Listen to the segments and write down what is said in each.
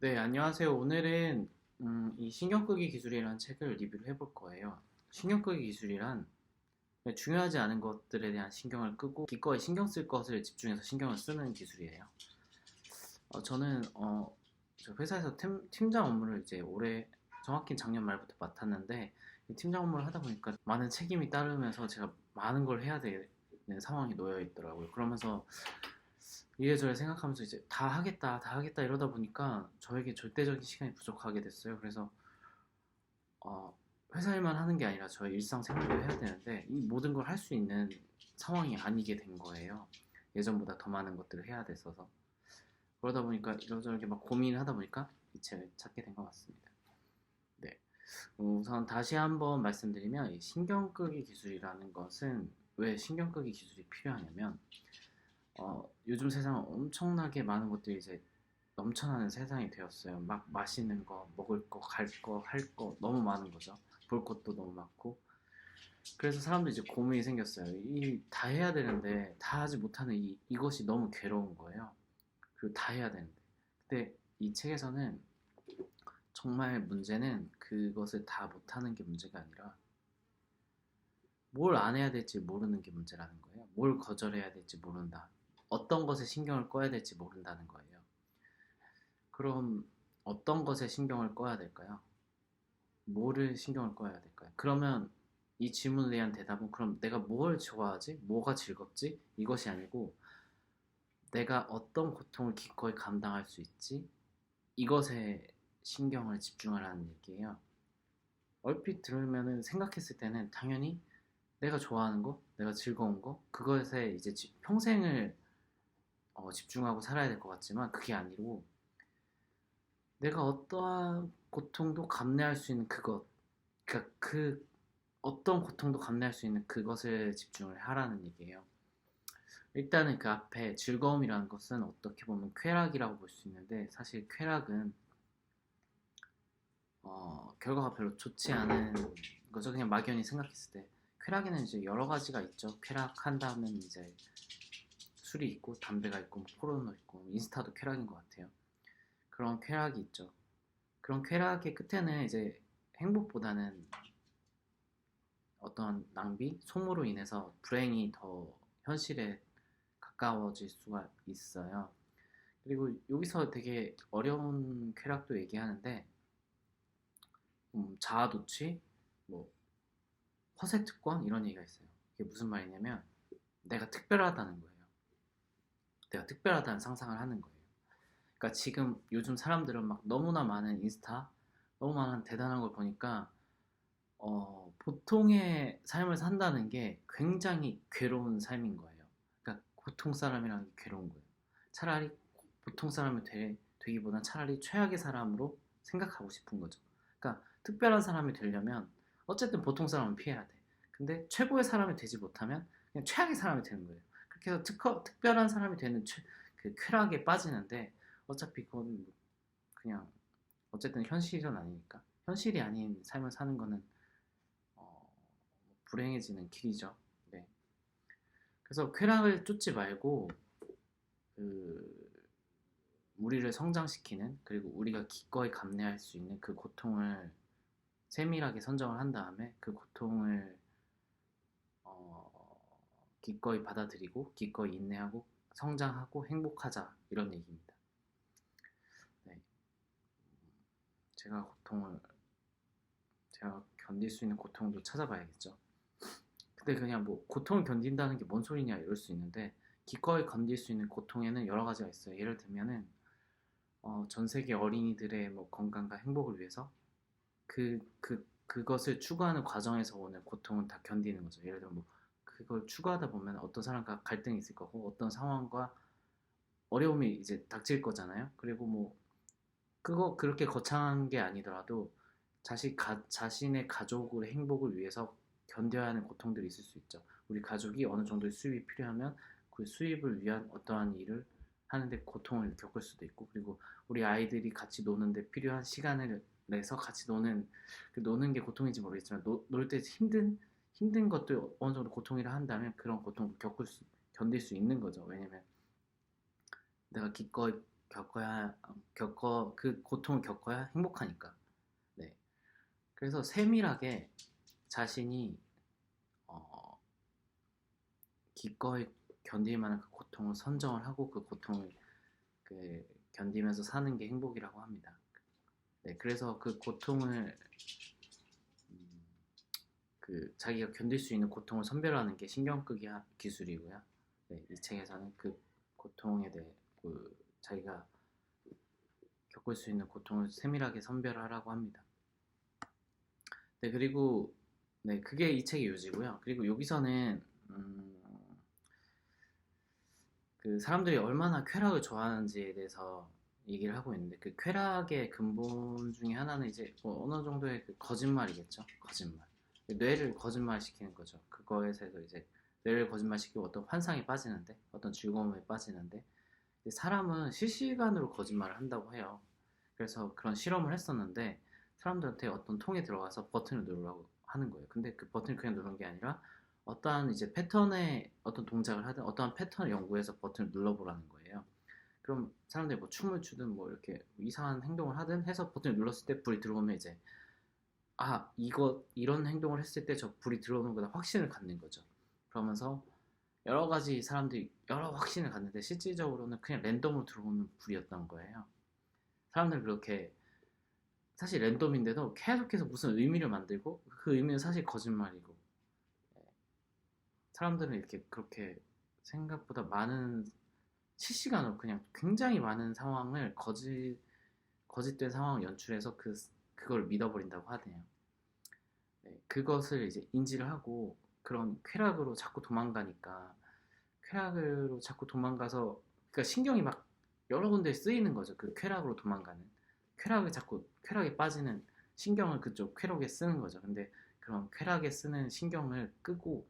네, 안녕하세요. 오늘은 음, 이 신경끄기 기술이라는 책을 리뷰를 해볼 거예요. 신경끄기 기술이란 중요하지 않은 것들에 대한 신경을 끄고 기꺼이 신경 쓸 것을 집중해서 신경을 쓰는 기술이에요. 어, 저는 어, 저 회사에서 팀, 팀장 업무를 이제 올해 정확히 작년 말부터 맡았는데 이 팀장 업무를 하다 보니까 많은 책임이 따르면서 제가 많은 걸 해야 되는 상황이 놓여 있더라고요. 그러면서 이래저래 생각하면서 이제 다 하겠다, 다 하겠다 이러다 보니까 저에게 절대적인 시간이 부족하게 됐어요. 그래서 어, 회사 일만 하는 게 아니라 저의 일상생활도 해야 되는데 이 모든 걸 할 수 있는 상황이 아니게 된 거예요. 예전보다 더 많은 것들을 해야 됐어서 그러다 보니까 이러저러 막 고민을 하다 보니까 이 책을 찾게 된 것 같습니다. 네, 우선 다시 한번 말씀드리면 이 신경 끄기 기술이라는 것은 왜 신경 끄기 기술이 필요하냐면 어, 요즘 세상은 엄청나게 많은 것들이 이제 넘쳐나는 세상이 되었어요. 막 맛있는 거, 먹을 거, 갈 거, 할 거 너무 많은 거죠. 볼 것도 너무 많고. 그래서 사람들이 이제 고민이 생겼어요. 이 다 해야 되는데 다 하지 못하는 이 이것이 너무 괴로운 거예요. 그리고 다 해야 되는데. 근데 이 책에서는 정말 문제는 그것을 다 못하는 게 문제가 아니라 뭘 안 해야 될지 모르는 게 문제라는 거예요. 뭘 거절해야 될지 모른다. 어떤 것에 신경을 꺼야 될지 모른다는 거예요. 그럼 어떤 것에 신경을 꺼야 될까요? 뭐를 신경을 꺼야 될까요? 그러면 이 질문에 대한 대답은 그럼 내가 뭘 좋아하지? 뭐가 즐겁지? 이것이 아니고 내가 어떤 고통을 기꺼이 감당할 수 있지? 이것에 신경을 집중하라는 얘기예요. 얼핏 들으면은 생각했을 때는 당연히 내가 좋아하는 거, 내가 즐거운 거, 그것에 이제 평생을 어, 집중하고 살아야 될 것 같지만 그게 아니고 내가 어떠한 고통도 감내할 수 있는 그것 그러니까 그 어떤 고통도 감내할 수 있는 그것을 집중을 하라는 얘기예요. 일단은 그 앞에 즐거움이라는 것은 어떻게 보면 쾌락이라고 볼 수 있는데 사실 쾌락은 어, 결과가 별로 좋지 않은 거죠. 그냥 막연히 생각했을 때 쾌락에는 이제 여러 가지가 있죠. 쾌락한다면 이제 술이 있고 담배가 있고 뭐 포르노 있고 인스타도 쾌락인 것 같아요. 그런 쾌락이 있죠. 그런 쾌락의 끝에는 이제 행복보다는 어떤 낭비, 소모로 인해서 불행이 더 현실에 가까워질 수가 있어요. 그리고 여기서 되게 어려운 쾌락도 얘기하는데 음, 자아도취, 뭐 허세특권 이런 얘기가 있어요. 이게 무슨 말이냐면 내가 특별하다는 거예요. 내가 특별하다는 상상을 하는 거예요. 그러니까 지금 요즘 사람들은 막 너무나 많은 인스타, 너무 많은 대단한 걸 보니까 어, 보통의 삶을 산다는 게 굉장히 괴로운 삶인 거예요. 그러니까 보통 사람이라는 게 괴로운 거예요. 차라리 보통 사람이 되, 되기보단 차라리 최악의 사람으로 생각하고 싶은 거죠. 그러니까 특별한 사람이 되려면 어쨌든 보통 사람은 피해야 돼. 근데 최고의 사람이 되지 못하면 그냥 최악의 사람이 되는 거예요. 해서 특허, 특별한 사람이 되는 최, 그 쾌락에 빠지는데 어차피 그건 뭐 그냥 어쨌든 현실은 아니니까 현실이 아닌 삶을 사는 거는 어, 불행해지는 길이죠. 네. 그래서 쾌락을 쫓지 말고 그 우리를 성장시키는 그리고 우리가 기꺼이 감내할 수 있는 그 고통을 세밀하게 선정을 한 다음에 그 고통을 기꺼이 받아들이고 기꺼이 인내하고 성장하고 행복하자 이런 얘기입니다. 네. 제가 고통을 제가 견딜 수 있는 고통도 찾아봐야겠죠. 근데 그냥 뭐 고통을 견딘다는 게 뭔 소리냐 이럴 수 있는데 기꺼이 견딜 수 있는 고통에는 여러 가지가 있어요. 예를 들면은 어, 전 세계 어린이들의 뭐 건강과 행복을 위해서 그, 그, 그것을 추구하는 과정에서 오는 고통은 다 견디는 거죠. 예를 들면 뭐 그걸 추구하다 보면 어떤 사람과 갈등이 있을 거고 어떤 상황과 어려움이 이제 닥칠 거잖아요. 그리고 뭐 그거 그렇게 거창한 게 아니더라도 자신 가, 자신의 가족의 행복을 위해서 견뎌야 하는 고통들이 있을 수 있죠. 우리 가족이 어느 정도의 수입이 필요하면 그 수입을 위한 어떠한 일을 하는데 고통을 겪을 수도 있고 그리고 우리 아이들이 같이 노는데 필요한 시간을 내서 같이 노는 그 노는 게 고통인지 모르겠지만 놀 때 힘든 힘든 것도 어느 정도 고통이라 한다면 그런 고통을 겪을 수, 견딜 수 있는 거죠. 왜냐면 내가 기꺼이 겪어야 겪어 그 고통을 겪어야 행복하니까. 네. 그래서 세밀하게 자신이 어, 기꺼이 견딜 만한 그 고통을 선정을 하고 그 고통을 그 견디면서 사는 게 행복이라고 합니다. 네, 그래서 그 고통을 음, 그 자기가 견딜 수 있는 고통을 선별하는 게 신경끄기 하- 기술이고요. 네, 이 책에서는 그 고통에 대해 그 자기가 겪을 수 있는 고통을 세밀하게 선별하라고 합니다. 네, 그리고 네, 그게 이 책의 요지고요. 그리고 여기서는 음, 그 사람들이 얼마나 쾌락을 좋아하는지에 대해서 얘기를 하고 있는데 그 쾌락의 근본 중에 하나는 이제 뭐 어느 정도의 그 거짓말이겠죠. 거짓말. 뇌를 거짓말 시키는 거죠. 그거에서 이제 뇌를 거짓말 시키고 어떤 환상에 빠지는데 어떤 즐거움에 빠지는데 사람은 실시간으로 거짓말을 한다고 해요. 그래서 그런 실험을 했었는데 사람들한테 어떤 통에 들어가서 버튼을 누르라고 하는 거예요. 근데 그 버튼을 그냥 누르는 게 아니라 어떠한 이제 패턴의 어떤 동작을 하든 어떠한 패턴을 연구해서 버튼을 눌러보라는 거예요. 그럼 사람들이 뭐 춤을 추든 뭐 이렇게 이상한 행동을 하든 해서 버튼을 눌렀을 때 불이 들어오면 이제 아 이거 이런 행동을 했을 때 저 불이 들어오는 거다 확신을 갖는 거죠. 그러면서 여러 가지 사람들이 여러 확신을 갖는데 실질적으로는 그냥 랜덤으로 들어오는 불이었던 거예요. 사람들은 그렇게 사실 랜덤인데도 계속해서 무슨 의미를 만들고 그 의미는 사실 거짓말이고 예. 사람들은 이렇게 그렇게 생각보다 많은 실시간으로 그냥 굉장히 많은 상황을 거짓 거짓된 상황을 연출해서 그 그걸 믿어버린다고 하네요. 네, 그것을 이제 인지를 하고 그런 쾌락으로 자꾸 도망가니까 쾌락으로 자꾸 도망가서 그러니까 신경이 막 여러 군데에 쓰이는 거죠. 그 쾌락으로 도망가는 쾌락을 자꾸 쾌락에 빠지는 신경을 그쪽 쾌락에 쓰는 거죠. 근데 그런 쾌락에 쓰는 신경을 끄고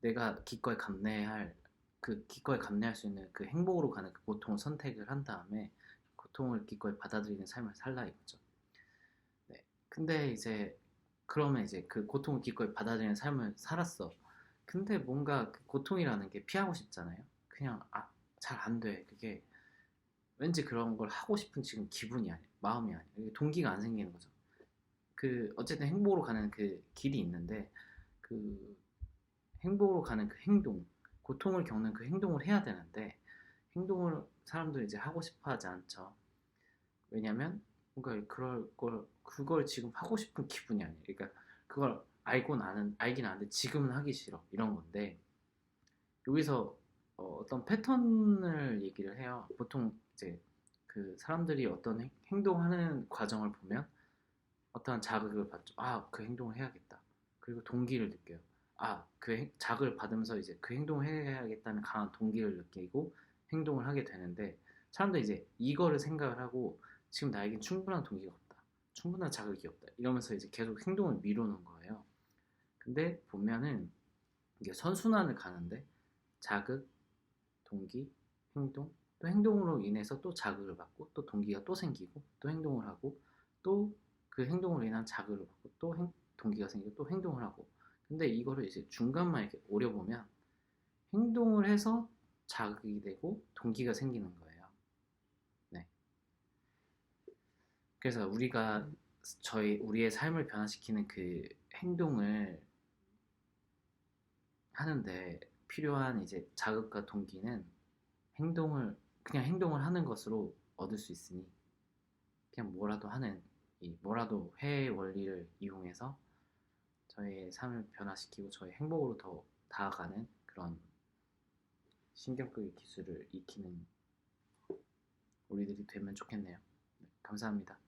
내가 기꺼이 감내할 그 기꺼이 감내할 수 있는 그 행복으로 가는 그 고통을 선택을 한 다음에 고통을 기꺼이 받아들이는 삶을 살라 이거죠. 네. 근데 이제 그러면 이제 그 고통을 기꺼이 받아들이는 삶을 살았어. 근데 뭔가 그 고통이라는 게 피하고 싶잖아요. 그냥 아, 잘 안 돼. 그게 왠지 그런 걸 하고 싶은 지금 기분이 아니야. 마음이 아니야. 동기가 안 생기는 거죠. 그 어쨌든 행복으로 가는 그 길이 있는데 그 행복으로 가는 그 행동, 고통을 겪는 그 행동을 해야 되는데 행동을 사람들이 이제 하고 싶어 하지 않죠. 왜냐면 뭔가 그럴 걸 그걸 지금 하고 싶은 기분이 아니에요. 그러니까 그걸 알고 나는 알긴 아는데 지금은 하기 싫어 이런 건데 여기서 어, 떤 패턴을 얘기를 해요. 보통 이제 그 사람들이 어떤 행- 행동하는 과정을 보면 어떠한 자극을 받죠. 아, 그 행동을 해야겠다. 그리고 동기를 느껴요. 아, 그 행- 자극을 받으면서 이제 그 행동을 해야겠다는 강한 동기를 느끼고 행동을 하게 되는데 사람들이 이제 이거를 생각을 하고 지금 나에겐 충분한 동기가 없다. 충분한 자극이 없다. 이러면서 이제 계속 행동을 미루는 거예요. 근데 보면은 이게 선순환을 가는데 자극, 동기, 행동, 또 행동으로 인해서 또 자극을 받고 또 동기가 또 생기고 또 행동을 하고 또 그 행동으로 인한 자극을 받고 또 행- 동기가 생기고 또 행동을 하고 근데 이거를 이제 중간만 이렇게 오려보면 행동을 해서 자극이 되고 동기가 생기는 거예요. 네. 그래서 우리가 저희 우리의 삶을 변화시키는 그 행동을 하는데 필요한 이제 자극과 동기는 행동을 그냥 행동을 하는 것으로 얻을 수 있으니 그냥 뭐라도 하는 이 뭐라도 회의 원리를 이용해서 저의 삶을 변화시키고 저의 행복으로 더 다가가는 그런 신경끄기 기술을 익히는 우리들이 되면 좋겠네요. 네, 감사합니다.